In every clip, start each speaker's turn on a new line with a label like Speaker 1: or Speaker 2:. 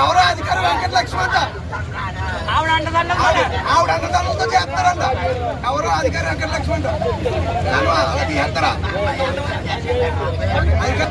Speaker 1: ఎవరో అధికారి వెంకట లక్ష్మి అంట
Speaker 2: ఆవిడ
Speaker 1: ఆవిడ అన్నదానంతో చేస్తారంట ఎవరో అధికారి వెంకట లక్ష్మి అంట నేను అలా తీసేస్తారా అధికారి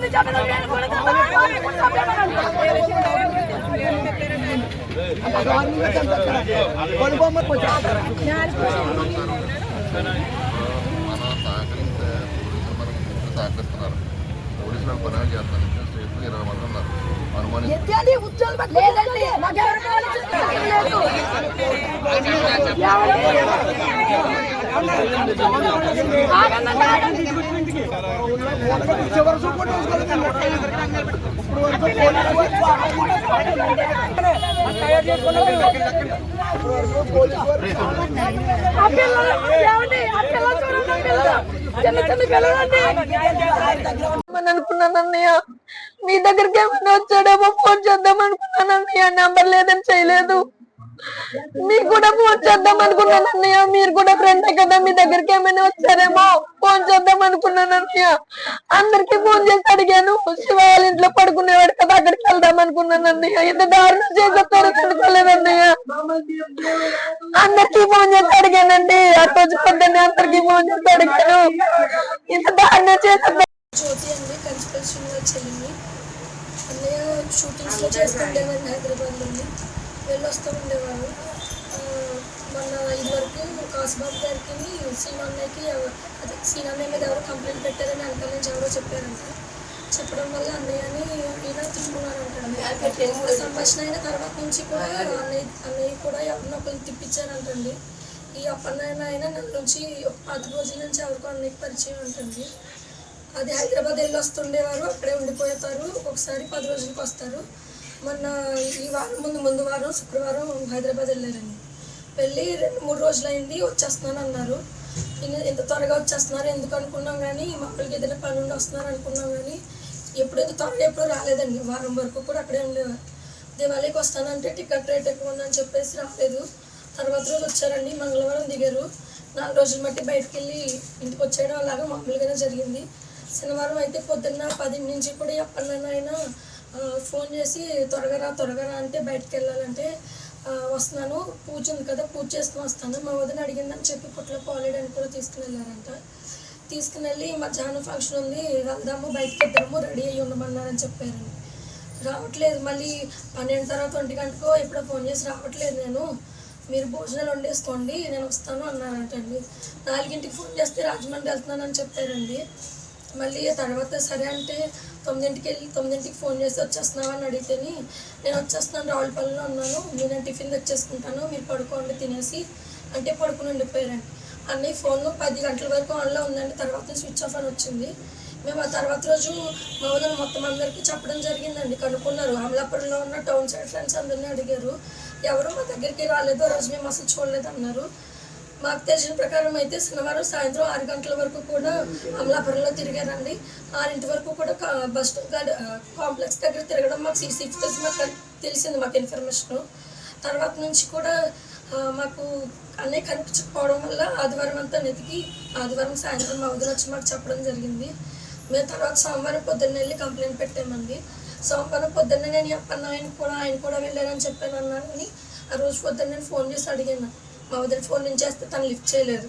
Speaker 3: చెప్పినా నేను కూడా
Speaker 1: కొనుబొమ్మ కొంచెం
Speaker 4: మనం సహకరిస్తే పోలీసులు మనకు పూర్తిగా సహకరిస్తున్నారు పోలీసులు పని చేస్తున్నారు స్టేట్లో ఇరవై మంది ఉన్నారు అనుమానిస్తున్నారు
Speaker 3: ఎత్తాలి అనుకున్నానన్నయ్య అనుకున్నాను అన్నయ్య? మీ దగ్గరికి ఏమైనా వచ్చాడేమో ఫోన్ చేద్దాం అనుకున్నానన్నయ్య నంబర్ లేదని చేయలేదు. మీకు కూడా ఫోన్ చేద్దాం అనుకున్నాను అన్నయ్య. మీరు కూడా ఫ్రెండ్ కదా మీ దగ్గరికి ఏమైనా వచ్చారేమో? ఫోన్ చేద్దాం అనుకున్నాను అన్నయ్య. అందరికి ఫోన్ చేసి అడిగాను. శివ వాళ్ళ ఇంట్లో పడుకునేవాడు కదా అక్కడికి వెళ్దాం అనుకున్నాను అన్నయ్య. ఇంత దారుణం చేసేస్తారు అనుకోలేదు అన్నయ్య. అందరికి ఫోన్ చేసి అడిగానండి. ఆ రోజు పొద్దున్నే అందరికి ఫోన్ చేసి అడిగాను. ఇంత దారుణం చేసేస్తారు.
Speaker 5: జ్యోతి అండి అన్నయ్య చేస్తుండేవాడిని హైదరాబాద్లోని. వెళ్ళి ఉండేవాడు ఆ, మొన్న ఇదివరకు కాసుబాబు గారికి సీనా అన్నయ్యకి ఎవ- అదే సీనా అన్నయ్య మీద ఎవరో కంప్లైంట్ పెట్టారని వెనకాల నుంచి ఎవరో చెప్పారంట. చెప్పడం వల్ల అన్నయ్యని ఈయన తిప్పుకున్నారంటండి సంభాషణ అయిన తర్వాత నుంచి కూడా అన్నయ్య అన్నయ్య కూడా ఎవరినో ఒకరిని తిప్పించారంటండి ఈ అప్పన్నయ్య ఆయన నెల నుంచి పది రోజుల నుంచి ఎవరికో అన్నయ్యకి పరిచయం ఉంటుంది అది హైదరాబాద్ వెళ్ళి వస్తుండేవారు అక్కడే ఉండిపోతారు ఒకసారి పది రోజులకి వస్తారు. మొన్న ఈ వారం ముందు ముందు వారం శుక్రవారం హైదరాబాద్ వెళ్ళారండి. వెళ్ళి రెండు మూడు రోజులు అయింది వచ్చేస్తున్నాను అన్నారు. ఇంత త్వరగా వచ్చేస్తున్నారు ఎందుకు అనుకున్నాం కానీ మామూలుగా ఏదైనా పని ఉండి వస్తున్నారు అనుకున్నాం కానీ ఎప్పుడు ఇంత త్వరగా ఎప్పుడు రాలేదండి. వారం వరకు కూడా అక్కడే ఉండేవారు. దివాళీకి వస్తానంటే టికెట్ రేట్ ఎక్కువ ఉందని చెప్పేసి రాలేదు. తర్వాత రోజు వచ్చారండి మంగళవారం దిగారు. నాలుగు రోజులు బట్టి బయటకు వెళ్ళి ఇంటికి వచ్చేయడం అలాగా మామూలుగానే జరిగింది. శనివారం అయితే పొద్దున్న పది నుంచి కూడా ఎప్పటినైనా ఫోన్ చేసి త్వరగా రా త్వరగా రా అంటే బయటకు వెళ్ళాలంటే వస్తున్నాను. పూజ ఉంది కదా పూజ చేసుకుని వస్తాను. మా వదిన అడిగిందని చెప్పి పుట్ల పాలేయడానికి కూడా తీసుకువెళ్ళారంట. తీసుకుని వెళ్ళి మధ్యాహ్నం ఫంక్షన్ ఉంది. వెళ్దాము బయటకు ఇద్దరము రెడీ అయ్యి ఉండమన్నారని చెప్పారండి రావట్లేదు. మళ్ళీ పన్నెండు తర్వాత ఒంటి గంటకో ఎప్పుడో ఫోన్ చేసి రావట్లేదు నేను. మీరు భోజనాలు వండేసుకోండి నేను వస్తాను అన్నారంటండి నాలుగింటికి ఫోన్ చేస్తే రాజమండ్రి వెళ్తున్నానని చెప్పారండి. మళ్ళీ తర్వాత సరే అంటే తొమ్మిదింటికి వెళ్ళి తొమ్మిదింటికి ఫోన్ చేసి వచ్చేస్తున్నావా అని అడిగితేని నేను వచ్చేస్తున్నాను రావులపల్లిలో ఉన్నాను. నేను టిఫిన్ తెచ్చేసుకుంటాను. మీరు పడుకోండి తినేసి అంటే పడుకుని ఉండిపోయారండి. అన్నయ్య ఫోన్ పది గంటల వరకు ఆన్లో ఉందండి. తర్వాత స్విచ్ ఆఫ్ అని వచ్చింది. మేము ఆ తర్వాత రోజు మా వదిన మొత్తం అందరికీ చెప్పడం జరిగిందండి. కనుక్కున్నారు. అమలాపురంలో ఉన్న టౌన్ సైడ్ ఫ్రెండ్స్ అందరినీ అడిగారు. ఎవరు మా దగ్గరికి రాలేదు. ఆ రోజు మేము అసలు చూడలేదు అన్నారు మాకు తెలిసిన ప్రకారం అయితే శనివారం సాయంత్రం ఆరు గంటల వరకు కూడా అమలాపురంలో తిరిగారండి. ఆరింటి వరకు కూడా బస్ స్టాండ్ కాంప్లెక్స్ దగ్గర తిరగడం మాకు సీసీ ఫుటేజ్ మాకు తెలిసింది మాకు ఇన్ఫర్మేషన్. తర్వాత నుంచి కూడా మాకు అన్నీ కనిపించకపోవడం వల్ల ఆదివారం అంతా నెతికి ఆదివారం సాయంత్రం మా వదిలి వచ్చి మాకు చెప్పడం జరిగింది. మేము తర్వాత సోమవారం పొద్దున్న వెళ్ళి కంప్లైంట్ పెట్టామండి. సోమవారం పొద్దున్నే నేను చెప్పాను ఆయన కూడా ఆయన కూడా వెళ్ళానని చెప్పాను అన్నాను అని ఆ రోజు పొద్దున్న నేను ఫోన్ చేసి అడిగాను. మా వదిలి ఫోన్ నుంచి చేస్తే తను లిఫ్ట్ చేయలేదు.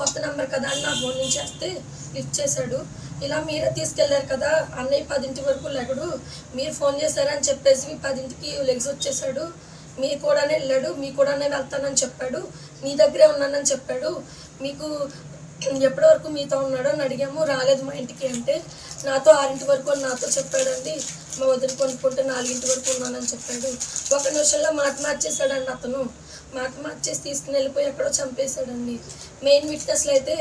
Speaker 5: కొత్త నెంబర్ కదా అని నా ఫోన్ నుంచి చేస్తే లిఫ్ట్ చేశాడు. ఇలా మీరే తీసుకెళ్ళారు కదా అన్నయ్య పదింటి వరకు లెగడు మీరు ఫోన్ చేశారని చెప్పేసి మీ పదింటికి లెగ్స్ వచ్చేసాడు మీ కూడానే వెళ్ళాడు మీ కూడానే వెళ్తానని చెప్పాడు. మీ దగ్గరే ఉన్నానని చెప్పాడు. మీకు ఎప్పటి వరకు మీతో ఉన్నాడో అని అడిగాము. రాలేదు మా ఇంటికి అంటే నాతో ఆరింటి వరకు అని నాతో చెప్పాడండి. మా వదిలి కొనుక్కుంటే నాలుగింటి వరకు ఉన్నానని చెప్పాడు. ఒక నిమిషంలో మాట మార్చేశాడండి అతను. మాట మార్చేసి తీసుకుని వెళ్ళిపోయి ఎక్కడో చంపేశాడండి. మెయిన్ విట్నెస్లు అయితే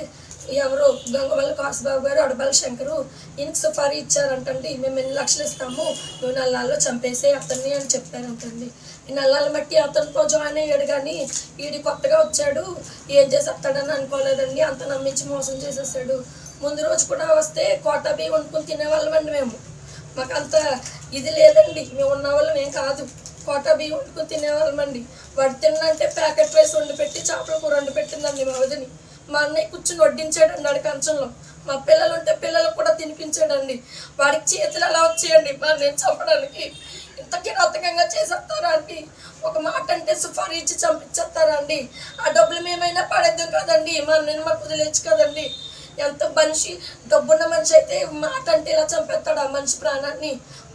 Speaker 5: ఎవరు గంగవల్ల కాసుబాబు గారు అడబాల శంకరు ఇన్ సుపారీ ఇచ్చారంటండి. మేము ఎన్ని లక్షలు ఇస్తాము? నువ్వు నల్లాల్లో చంపేసే అతన్ని అని చెప్పారంటండి. ఈ నల్లాల బట్టి అతనితో జాయిన్ అయ్యాడు కానీ ఈడి కొత్తగా వచ్చాడు. ఏం చేసేస్తాడని అనుకోలేదండి. అంత నమ్మించి మోసం చేసేసాడు. ముందు రోజు కూడా వస్తే కోట బియ్యం వండుకొని తినేవాళ్ళమండి మేము. మాకు అంత ఇది లేదండి. మేము ఉన్న వాళ్ళం ఏం కాదు. కోట బియ్యం వండుకొని తినేవాళ్ళమండి. వాడు తిన్నంటే ప్యాకెట్ రైస్ వండి పెట్టి చేపల కూర వండి పెట్టిందండి మా వదిని. మా అన్నయ్య కూర్చుని వడ్డించాడండి ఆడ కంచంలో. మా పిల్లలు ఉంటే పిల్లలకు కూడా తినిపించాడండి. వాడికి చేతులు అలా వచ్చేయండి. మా నేను చంపడానికి ఇంత కిరాతకంగా చేసేస్తారా అండి? ఒక మాట అంటే సుఫారీ ఇచ్చి చంపించేస్తారా అండి? ఆ డబ్బులు మేమైనా పడేద్దాం కదండి. మా నేను మాకు వదిలేచ్చు కదండి. ఎంత మనిషి డబ్బున్న మనిషి అయితే మాట అంటే ఇలా చంపేస్తాడు ఆ మనిషి ప్రాణాన్ని.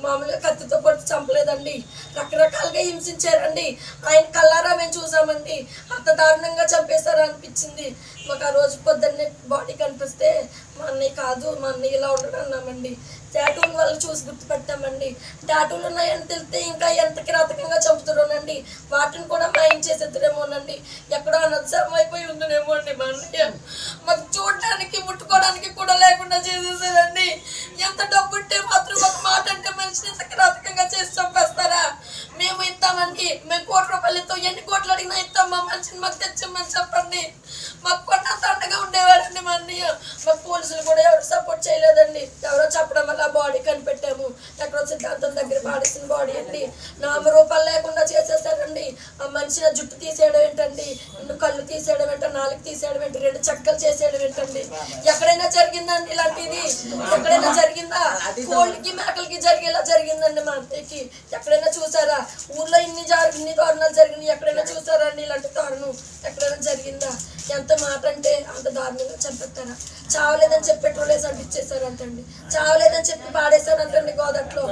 Speaker 5: మామూలుగా కత్తితో కొట్టి చంపలేదండి. రకరకాలుగా హింసించారండి. ఆయన కల్లారా మేము చూసామండి. అంత దారుణంగా చంపేశారు అనిపించింది. మాకు ఆ రోజు పొద్దున్నే బాడీ కనిపిస్తే మా అన్నయ్య కాదు మా అన్నయ్య ఇలా ఉండడం అన్నామండి. టాటూల వాళ్ళు చూసి గుర్తుపెట్టామండి. టాటూలు ఉన్నాయని తెలిస్తే ఇంకా ఎంత కిరాతకంగా చంపుతున్నానండి వాటిని కూడా మాయం చేసేద్దరేమోనండి. ఎక్కడో అనవసరం అయిపోయి ఉందనేమో అండి మా అన్నయ్య. మాకు చూడడానికి ముట్టుకోవడానికి కూడా లేకుండా చేసేసారండి. ఎంత డబ్బు ఉంటే మాత్రం ఒక మాట అంటే మనిషిని ఎంత కిరాతకంగా చేసి చంపేస్తారా? మేము ఇస్తామండి. మేము కోటి రూపాయలతో ఎన్ని కోట్లు అడిగినా ఇస్తాం. మా మనిషిని మాకు తెచ్చమని చెప్పండి. మాకు కొన్నంత అండగా ఉండేవాడండి మా అన్నయ్య. మాకు పోలీసులు కూడా ఎవరు సపోర్ట్ చేయలేదండి. ఎవరో చెప్పడం వల్ల బాడీ కనిపెట్టాము. ఎక్కడో సిద్ధాంతం దగ్గర పాడేసిన బాడీ అండి. నామరూపాలు లేకుండా చేసేసారండి ఆ మనిషిని జుట్టు తీసేయడం ఏంటండి? రెండు కళ్ళు తీసేయడం ఏంట నాలుగు తీసేయడం ఏంటి రెండు చక్కలు చేసేయడం ఏంటండి? ఎక్కడైనా జరిగిందండి ఇలాంటిది? ఎక్కడైనా జరిగిందా? కోళ్ళకి మేకలకి జరిగేలా జరిగిందండి మా అత్తయ్యకి. ఎక్కడైనా చూసారా? ఊర్లో ఇన్ని జరి ఇన్ని దారుణాలు జరిగినాయి. ఎక్కడైనా చూసారా అండి ఇలాంటి దారుణం ఎక్కడైనా జరిగిందా? ఎంత మాట అంటే అంత దారుణంగా చంపేస్తారా? చావలేదని చెప్పి పెట్రోల్ వేసి అంటించేశారంటండి. చావలేదని చెప్పి పాడేశారంటండి గోదట్లో.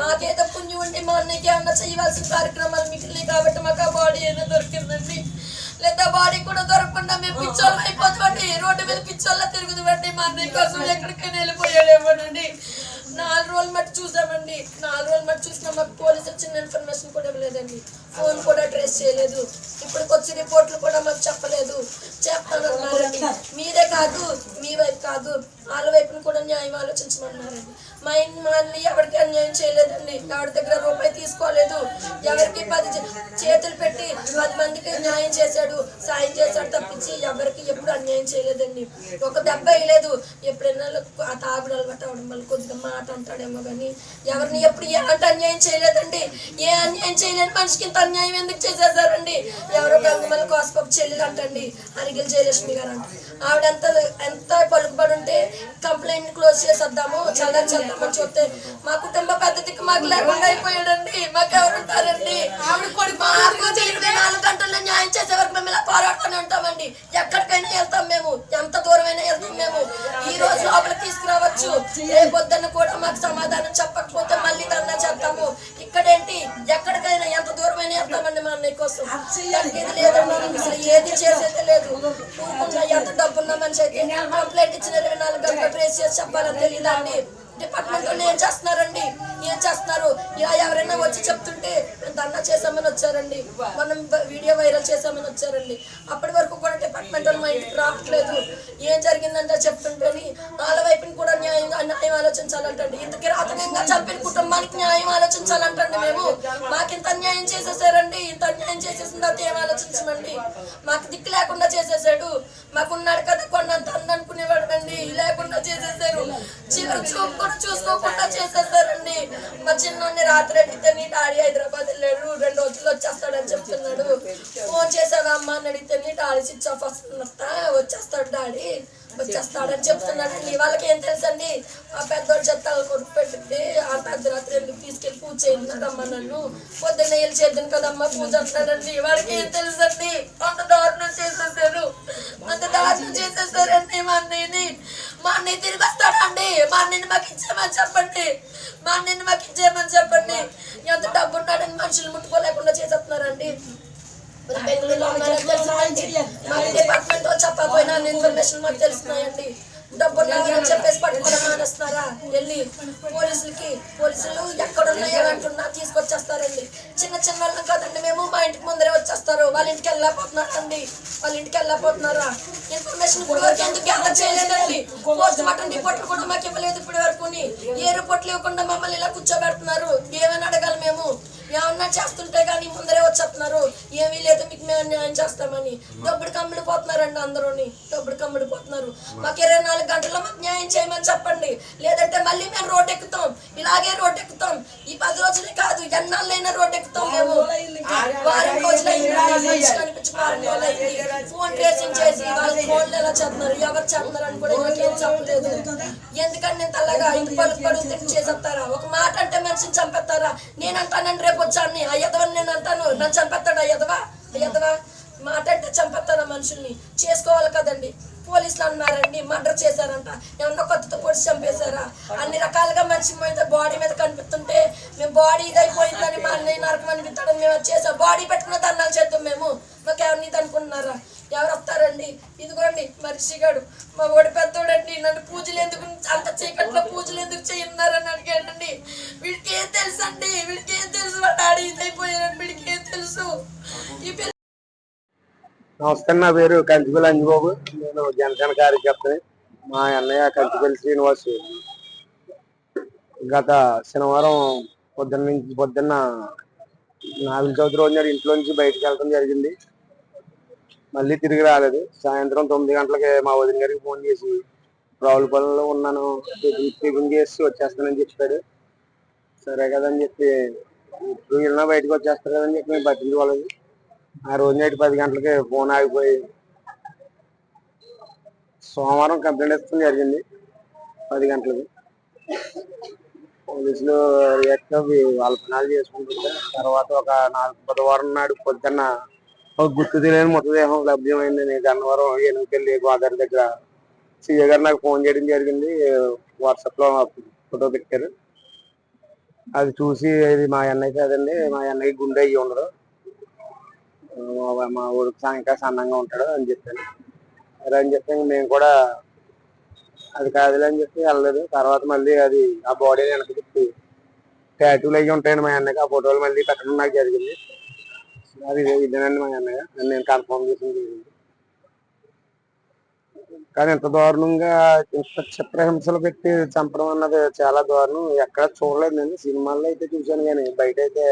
Speaker 5: మాకేదో పుణ్యం ఉంటే మా అన్నయ్యకి అన్న చేయవలసిన కార్యక్రమాలు మిగిలినాయి కాబట్టి మాకు ఆ బాడీ ఏదో దొరికిందండి. లేదా బాడీ కూడా దొరకకుండా మేము పిచ్చోళ్ళం అయిపోతామండి. రోడ్డు మీద పిచ్చోళ్ళ తిరుగుదామండి. మా అన్నయ్య కోసం ఎక్కడికైనా వెళ్ళిపోయాడేమోనండి నాలుగు రోజులు మట్టి చూసామండి. నాలుగు రోజులు మట్టి చూసినా మాకు పోలీసు వచ్చిన ఇన్ఫర్మేషన్ కూడా ఇవ్వలేదండి. ఫోన్ కూడా ట్రేస్ చేయలేదు. ఇప్పటికి వచ్చి రిపోర్ట్లు కూడా మాకు చెప్పలేదు. చెప్తానన్నారండి మీరే కాదు మీ వైపు కాదు. వాళ్ళ వైపును కూడా న్యాయం ఆలోచించమన్నారండి. మా ఇన్ మా ఎవరికి అన్యాయం చేయలేదండి. ఎవరి దగ్గర రూపాయి తీసుకోలేదు. ఎవరికి పది చేతులు పెట్టి పది మందికి న్యాయం చేశాడు సాయం చేశాడు తప్పించి ఎవరికి ఎప్పుడు అన్యాయం చేయలేదండి. ఒక దెబ్బ వేయలేదు. ఎప్పుడైనా ఆ తాగుడు అలవాటు అవడం వల్ల కొద్దిగా మాట అంటాడేమో కానీ ఎవరిని ఎప్పుడు ఎలాంటి అన్యాయం చేయలేదండి. ఏ అన్యాయం చేయలేని మనిషికి ఇంత అన్యాయం ఎందుకు చేసేసారండి ఎవరో గంగమల్లి కోసపప్పు చెల్లెలు అంటండి అరిగిల జయలక్ష్మి గారు అంట. ఆవిడ ఎంత ఎంత పలుకుబడి ఉంటే కంప్లైంట్ క్లోజ్ చేసేద్దాము చల్లని చేద్దామని చూస్తే మా కుటుంబ పద్ధతికి మాకు లేకుండా అయిపోయాడండి. మాకు ఎవరు ఉంటారండి? ఆవిడ కొడుకు నాలుగు గంటల్లో న్యాయం చేసే వరకు మేము ఇలా పోరాడుతూనే ఉంటామండి. ఎక్కడికైనా వెళ్తాం మేము. ఎంత దూరమైనా వెళ్తాం మేము. ఈ రోజు లోపలికి తీసుకురావచ్చు. రేపు పొద్దున్న కూడా మాకు సమాధానం చెప్పకపోతే మళ్ళీ ధర్నా చేస్తాము ఇక్కడేంటి? ఎక్కడికైనా ఎంత దూరమైనా వెళ్తామండి మా అన్నయ్య కోసం తగ్గేది లేదండి. అసలు ఏది చేసేది లేదు. ఎంత డబ్బున్న మనిషి అయితే కంప్లైంట్ ఇచ్చిన ఇరవై నాలుగు గంటలు ట్రేస్ చేసి చెప్పాలని తెలియదా డిపార్ట్మెంట్లో డిపార్ట్మెంట్ ఏం చేస్తున్నారండి? ఏం చేస్తున్నారు? ఇలా ఎవరైనా వచ్చి చెప్తుంటే మేము ధర్నా చేసామని వచ్చారండి. మనం వీడియో వైరల్ చేసామని వచ్చారండి. అప్పటి వరకు కూడా డిపార్ట్మెంట్ వాళ్ళు మా ఇంటికి రావట్లేదు. ఏం జరిగిందంటే చెప్తుంటేని వాళ్ళ వైపుని కూడా న్యాయంగా న్యాయం ఆలోచించాలంటండి. ఇంత కిరాతకంగా చంపిన కుటుంబానికి న్యాయం ఆలోచించాలంటండి మేము. మాకు ఇంత అన్యాయం చేసేసారండి. ఇంత అన్యాయం చేసేసిన తర్వాత ఏం ఆలోచించమండి? మాకు దిక్కు లేకుండా చేసేసాడు. మాకున్నాడు కదా చేసేసారు చివరి చూపు కూడా చూసుకోకుండా చేసేసారండి మా చిన్నోడిని రాత్రి అడిగితే నీ డాడీ హైదరాబాద్ వెళ్ళాడు రెండు రోజుల్లో వచ్చేస్తాడని చెప్తున్నాడు. ఫోన్ చేసావా అమ్మ? అని అడిగితే నీ డాడీ స్విచ్ ఆఫ్ వస్తుందత్త వచ్చేస్తాడు డాడీ. వచ్చేస్తాడని చెప్తున్నాడండి. వాళ్ళకి ఏం తెలుసండి? ఆ పెద్దోడు చెత్తాలు కొడుకు పెట్టింది ఆ పెద్ద రాత్రి ఎందుకు తీసుకెళ్ళి పూజ చేయించారమ్మా నన్ను? పొద్దున్న వెళ్ళి చేద్దాను కదమ్మా పూజ అంటాడండి వాడికి ఏం తెలుసండి? అంత దారుణం చేసేసారు. అంత దారుణం చేసేసారండి మా అన్నయ్యని. మా అన్నయ్య తిరిగి వస్తాడండి. మా అన్నయ్యని మాకు ఇచ్చేయమని చెప్పండి. మా అన్నయ్యని మాకు ఇచ్చేయమని చెప్పండి. ఎంత డబ్బు ఉన్నాడని మనుషులు ముట్టుకోలేకుండా చేసేస్తున్నారండి. బెంగళూరులో డిపార్ట్మెంట్ వాళ్ళు చెప్పకపోయినా ఇన్ఫర్మేషన్ మాకు తెలుస్తున్నాయండి. డబ్బులు చెప్పేసి పట్టుకోవడం మానేస్తున్నారా? వెళ్ళి పోలీసులకి పోలీసులు ఎక్కడ అంటున్నా తీసుకొచ్చేస్తారండి. చిన్న చిన్న వాళ్ళం కదండి మేము మా ఇంటికి ముందరే వచ్చేస్తారు. వాళ్ళ ఇంటికి వెళ్ళకపోతున్నారండి వాళ్ళ ఇంటికి వెళ్ళకపోతున్నారా ఇన్ఫర్మేషన్ ఇప్పుడు వరకు ఎందుకు గ్యాదర్ చేయలేదండి? పోస్ట్ మార్టం రిపోర్ట్లు కూడా మాకు ఇవ్వలేదు ఇప్పటి వరకు. ఏ రిపోర్ట్లు ఇవ్వకుండా మమ్మల్ని ఇలా కూర్చోబెడుతున్నారు? ఏమైనా అడగాలి మేము? ఏమన్నా చేస్తుంటే కానీ ముందరే వచ్చేస్తున్నారు ఏమీ లేదు మీకు మేము న్యాయం చేస్తామని. డబ్బుడు కమ్ముడు పోతున్నారండి అందరూని. డబ్బుడు కమ్ముడు పోతున్నారు. మాకు ఇరవై నాలుగు గంటల్లో మాకు న్యాయం చేయమని చెప్పండి. లేదంటే మళ్ళీ మేము రోడ్ ఎక్కుతాం. ఇలాగే రోడ్ ఎక్కుతాం. ఈ పది రోజులే కాదు ఎన్నాళ్ళైనా రోడ్ ఎక్కుతాం మేము. వారం రోజులైంది. మనిషి కనిపించి వారం రోజులైంది. ఫోన్ ట్రేసింగ్ చేసి వాళ్ళ ఫోన్లు ఎలా చేస్తున్నారు? ఎవరు చేస్తున్నారు అని కూడా మాకేం చెప్పలేదు. ఎందుకంటే ఇంత అలాగా? ఇంటి పలుకు పడుగు చేసేస్తారా? ఒక మాట అంటే మనిషిని చంపేస్తారా? నేను అంటానండి రేపు వచ్చాను అయ్యదవని నేను అంటాను. నన్ను చంపేస్తాడు అయ్యదవా అయ్యదవా మాట అంటే చంపేస్తారా మనుషుల్ని. చేసుకోవాలి కదండి. పోలీసులు అన్నారండి మర్డర్ చేశారంట. ఏమన్నా కొత్తతో పొడిచి చంపేశారా? అన్ని రకాలుగా మనిషి మీద బాడీ మీద కనిపిస్తుంటే మేము బాడీ ఇదైపోయిందని మా అన్నయ్య నరకం అనిపిస్తాడని మేము అది చేసాం బాడీ పెట్టుకున్న దండాలు చేద్దాం మేము.
Speaker 6: నా పేరు కంచిపల్లి అంజబాబు. నేను జనసేన కార్యకర్తని. మా అన్నయ్య కంచిపల్లి శ్రీనివాస్. గత శనివారం పొద్దున్న నుంచి పొద్దున్న నాలుగు చవితి రోజు నాడు ఇంట్లో నుంచి బయటకు వెళ్ళడం జరిగింది. మళ్ళీ తిరిగి రాలేదు. సాయంత్రం తొమ్మిది గంటలకి మా వదిన గారికి ఫోన్ చేసి రావులపల్లిలో ఉన్నాను. టిఫిన్- టిఫిన్ చేసి వచ్చేస్తానని చెప్పాడు. సరే కదని చెప్పి ఇప్పుడు వెళ్ళినా బయటకు వచ్చేస్తారు కదని చెప్పి మేము పట్టించుకోలేదు. ఆ రోజు నైట్ పది గంటలకి ఫోన్ ఆగిపోయి సోమవారం కంప్లైంట్ ఇస్తుంది జరిగింది పది గంటలకి. పోలీసులు రియాక్ట్ అవి వాళ్ళ పనాలు చేసుకుంటుంటే తర్వాత ఒక నాలుగు బుధవారం నాడు పొద్దున్న ఒక గుర్తు తెలియని మృతదేహం లభ్యమైందని గన్నవరం ఎనుకెళ్ళి గోదావరి దగ్గర సీఏ గారు నాకు ఫోన్ చేయడం జరిగింది. వాట్సాప్లో ఫోటో పెట్టారు. అది చూసి ఇది మా అన్నయ్య కాదండి మా అన్నయ్య గుండె అయ్యి ఉండదు మా- మా ఊరికి ఇంకా సన్నంగా ఉంటాడు అని చెప్పాను. అదే అని చెప్పి మేము కూడా అది కాదులే అని చెప్పి వెళ్ళలేదు. తర్వాత మళ్ళీ అది ఆ బాడీ వెనక తిప్పి టాటూలు అయ్యి ఉంటాయండి మా అన్నయ్యకి. ఆ ఫోటోలు మళ్ళీ పెట్టడం నాకు జరిగింది. అది ఇదే- ఇదేనండి మా అన్నయ్య. నేను కన్ఫర్మ్ చేసింది జరిగింది. కానీ ఇంత దారుణంగా ఇంత చిత్రహింసలు పెట్టి చంపడం అన్నది చాలా దారుణం. ఎక్కడ చూడలేదు నేను. సినిమాల్లో అయితే చూశాను కానీ బయట అయితే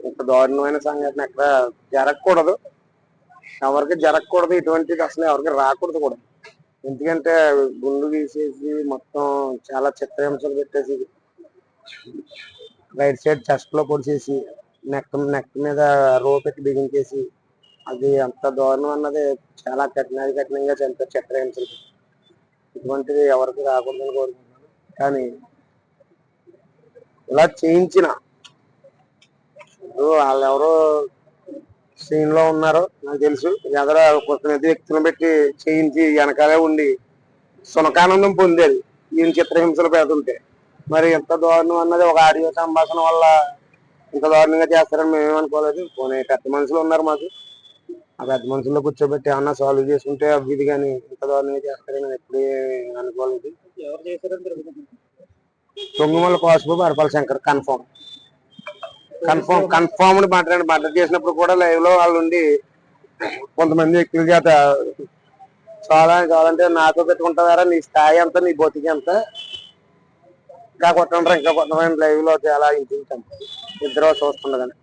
Speaker 6: ఇంత దారుణమైన సంఘటన ఎక్కడ జరగకూడదు. ఎవరికి జరగకూడదు ఇటువంటిది అసలు ఎవరికి రాకూడదు కూడా. ఎందుకంటే గుండు గీసేసి మొత్తం చాలా చిత్రహింసలు పెట్టేసి రైట్ సైడ్ చెస్ట్లో పొడిచేసి నెక్ నెక్ మీద రో పెట్టి బిగించేసి అది అంత దారుణం అన్నది చాలా కఠినాది కఠినంగా చంపారు చిత్రహింసలు. ఇటువంటిది ఎవరికి రాకూడదని కోరుకుంటున్నాను. కానీ ఇలా చేయించిన ఇప్పుడు వాళ్ళు ఎవరో సీన్లో ఉన్నారు నాకు తెలుసు. ఎదర కొంతమంది వ్యక్తులను పెట్టి చేయించి వెనకాలే ఉండి సునకానందం పొందేది ఈయన చిత్రహింసలు పెడుతుంటే. మరి ఎంత దారుణం అన్నది ఒక ఆడియో సంభాషణ వల్ల ఇంత దారుణంగా చేస్తారని మేమేమనుకోలేదు. పోనీ పెద్ద మనుషులు ఉన్నారు మాకు. ఆ పెద్ద మనుషుల్లో కూర్చోబెట్టి ఏమన్నా సాల్వ్ చేసుకుంటే అవి కానీ ఇంత దారుణంగా చేస్తారని ఎప్పుడే అనుకోలేదు. Tongumala Kosababu Arapala Shankar confirm. Confirm confirmed మాట్లాడి మర్డర్ చేసినప్పుడు కూడా లైవ్లో వాళ్ళు ఉండి కొంతమంది వ్యక్తుల చేత చాలా కావాలంటే నాతో పెట్టుకుంటారా నీ స్థాయి ఎంత? నీ బతికి ఎంత? ఇంకా కొట్టంటారు ఇంకా కొంతమంది లైవ్లో చాలా ఇంటించాం ఇద్దరు చూస్తుండదని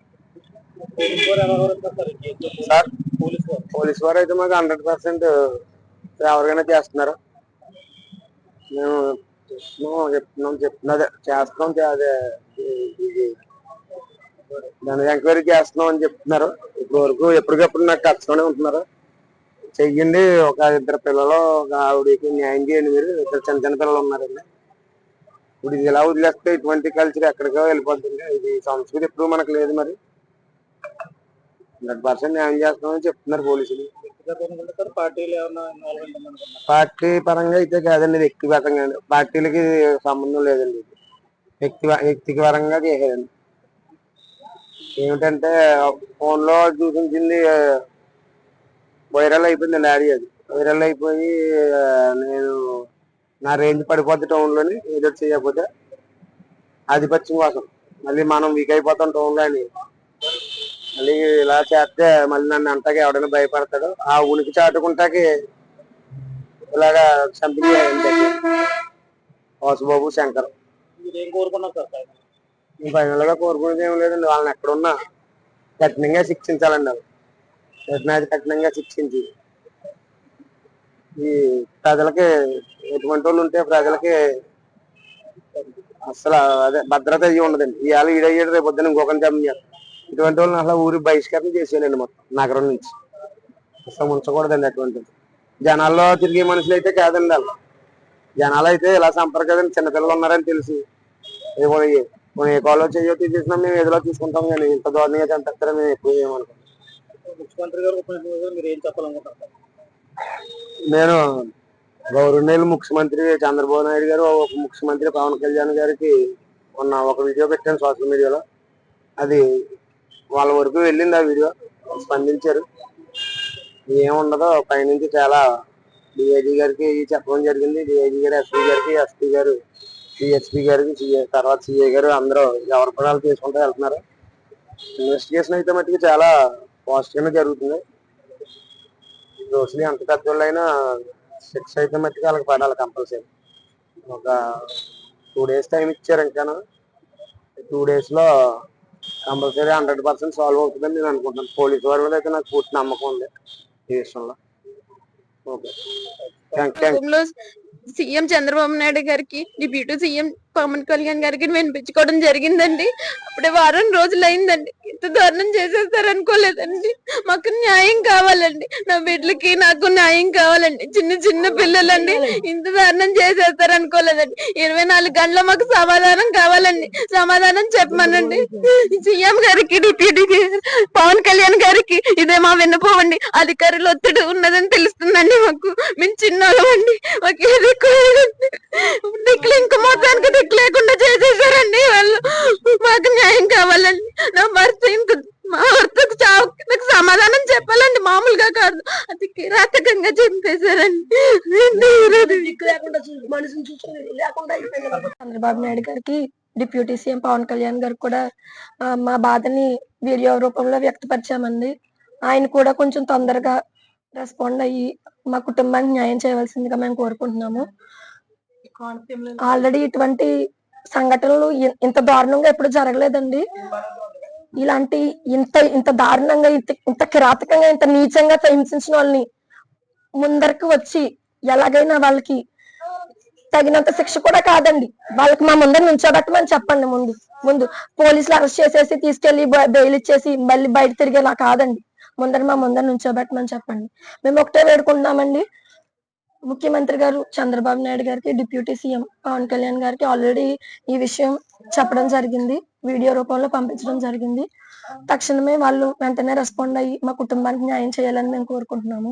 Speaker 6: సార్ పోలీస్ వారు అయితే మాకు హండ్రెడ్ పర్సెంట్ ఎవరికైనా చేస్తున్నారు. మేము చెప్తున్నాం చెప్తున్నాం చెప్తున్నదే చేస్తున్నాం అదే. ఇది దాని ఎంక్వైరీ చేస్తున్నాం అని చెప్తున్నారు. ఇప్పుడు వరకు ఎప్పటికప్పుడు నాకు టచ్లోనే ఉంటున్నారు. చెయ్యండి ఒక ఇద్దరు పిల్లలు ఒక ఆవిడకి న్యాయం చేయండి మీరు. ఇద్దరు చిన్న చిన్న పిల్లలు ఉన్నారండి. ఇప్పుడు ఇది ఎలా వదిలేస్తే ఇటువంటి కల్చర్ ఎక్కడికో వెళ్ళిపోతుంది ఇది సంస్కృతి ఎప్పుడు మనకు లేదు మరి. హండ్రెడ్ పర్సెంట్ న్యాయం చేస్తున్నామని చెప్తున్నారు పోలీసులు. పార్టీ పరంగా అయితే కాదండి వ్యక్తిగతంగా పార్టీలకి సంబంధం లేదండి ఇది. వ్యక్తి వ్యక్తిగతంగా చేసేదండి. ఏమిటంటే ఫోన్లో చూపించింది వైరల్ అయిపోయింది డాడీ అది. వైరల్ అయిపోయి నేను నా రేంజ్ పడిపోద్ది టౌన్లోని ఏదో చేయకపోతే ఆధిపత్యం కోసం. మళ్ళీ మనం వీక్ అయిపోతాం టౌన్లో అని మళ్ళీ ఇలా చేస్తే మళ్ళీ నన్ను అంతగా ఎవడైనా భయపడతాడు. ఆ ఉనికి చాటుకుంటాకి ఇలాగా సంథింగ్ వాసుబాబు శంకర్.
Speaker 2: మీరేం కోరుకున్నారు సార్?
Speaker 6: ఫైనల్గా కోరుకునేది ఏం లేదండి. వాళ్ళని ఎక్కడున్నా కఠినంగా శిక్షించాలండి వాళ్ళు. కఠినాది కఠినంగా శిక్షించి ఈ ప్రజలకి ఎటువంటి వాళ్ళు ఉంటే ప్రజలకి అసలు అదే భద్రత అయ్యి ఉండదండి. ఇవాళ ఈడయ్యాడు రేపు పొద్దున ఇంకొకరిని చంపారు ఇటువంటి వాళ్ళని అసలు ఊరి బహిష్కరణ చేసేయండి మొత్తం నగరం నుంచి. అసలు ఉంచకూడదండి అటువంటి జనాల్లో తిరిగే మనుషులు అయితే కాదండి వాళ్ళు. జనాలు అయితే ఇలా సంపర్క కదండి. చిన్నపిల్లలు ఉన్నారని తెలిసి. ఏమో మనం ఏ కాల్లో చేయో తీసేసినా మేము ఏదో తీసుకుంటాం కానీ ఇంత దారుణంగా చంపేస్తారని మేము ఎక్కువ ఏమనుకుంటాం
Speaker 2: ముఖ్యమంత్రి గారు మీరు ఏం చెప్పాలనుకుంటున్నారు? సార్?
Speaker 6: నేను గౌరవనీయులు ముఖ్యమంత్రి చంద్రబాబు నాయుడు గారు ఒక ముఖ్యమంత్రి పవన్ కళ్యాణ్ గారికి మొన్న ఒక వీడియో పెట్టాను సోషల్ మీడియాలో. అది వాళ్ళ వరకు వెళ్ళింది ఆ వీడియో. స్పందించారు. ఏముండదో పైనుంచి చాలా డిఐజీ గారికి చెప్పడం జరిగింది. డిఐజీ గారు ఎస్పీ గారికి ఎస్పీ గారు సిఎస్పీ గారు CA తర్వాత సిఐ గారు అందరూ ఎవరి పడాలు చేసుకుంటూ వెళ్తున్నారు. ఇన్వెస్టిగేషన్ అయితే మట్టుకు చాలా పాజిటివ్గా జరుగుతుంది. రోజులు ఎంత పెద్దోళ్ళైనా శిక్ష అయితే మట్టుకు వాళ్ళకి పడాలి కంపల్సరీ. ఒక టూ డేస్ టైం ఇచ్చారు ఇంకాను. టూ డేస్లో కంపల్సరీ హండ్రెడ్ పర్సెంట్ సాల్వ్ అవుతుందని నేను అనుకుంటున్నాను. పోలీసు వారి మీద అయితే నాకు పూర్తి నమ్మకం ఉంది ఈ విషయంలో. Okay. Thank thank
Speaker 3: CM Chandrababu Naidu గారికి డిప్యూటీ సీఎం పవన్ కళ్యాణ్ గారికి వినిపించుకోవడం జరిగిందండి. అప్పుడే వారం రోజులు అయిందండి ఇంత దారుణం చేసేస్తారు అనుకోలేదండి మాకు న్యాయం కావాలండి. నా బిడ్డలకి నాకు న్యాయం కావాలండి. చిన్న చిన్న పిల్లలండి. ఇంత దారుణం చేసేస్తారు అనుకోలేదండి ఇరవై నాలుగు గంటల మాకు సమాధానం కావాలండి. సమాధానం చెప్పమనండి. సీఎం గారికి డిప్యూటీ పవన్ కళ్యాణ్ గారికి ఇదే మా విన్నపోవండి అధికారులు ఒత్తిడి ఉన్నదని తెలుస్తుందండి మాకు. మేము చిన్నోళ్ళమండి మాకు ఏ దిక్కు లేదండి. దిక్కులు ఇంక మొత్తానికి దిక్కు లేకుండా చేసేసారండి వాళ్ళు. మాకు న్యాయం కావాలండి. నా భర్త ఇంక మా భర్తకు చావు నాకు సమాధానం చెప్పాలండి మామూలుగా కాదు అది కిరాతకంగా చంపేశారండి చంద్రబాబు నాయుడు గారికి డిప్యూటీ సీఎం పవన్ కళ్యాణ్ గారు కూడా మా బాధని వీడియో రూపంలో వ్యక్తపరిచామండి. ఆయన కూడా కొంచెం తొందరగా రెస్పాండ్ అయ్యి మా కుటుంబానికి న్యాయం చేయవలసిందిగా మేము కోరుకుంటున్నాము. ఆల్రెడీ ఇటువంటి సంఘటనలు ఇంత దారుణంగా ఎప్పుడు జరగలేదండి. ఇలాంటి ఇంత ఇంత దారుణంగా ఇంత ఇంత కిరాతకంగా ఇంత నీచంగా హింసించిన వాళ్ళని ముందరకు వచ్చి ఎలాగైనా వాళ్ళకి తగినంత శిక్ష కూడా కాదండి. వాళ్ళకి మా ముందర నుంచోబెట్టమని చెప్పండి ముందు. ముందు పోలీసులు అరెస్ట్ చేసేసి తీసుకెళ్ళి బెయిల్ ఇచ్చేసి మళ్ళీ బయట తిరిగేలా కాదండి. ముందర మా ముందర నుంచోబెట్టమని చెప్పండి. మేము ఒకటే వేడుకుంటున్నామండి. ముఖ్యమంత్రి గారు చంద్రబాబు నాయుడు గారికి డిప్యూటీ సీఎం పవన్ కళ్యాణ్ గారికి ఆల్రెడీ ఈ విషయం చెప్పడం జరిగింది. వీడియో రూపంలో పంపించడం జరిగింది. తక్షణమే వాళ్ళు వెంటనే రెస్పాండ్ అయ్యి మా కుటుంబానికి న్యాయం చేయాలని మేము కోరుకుంటున్నాము.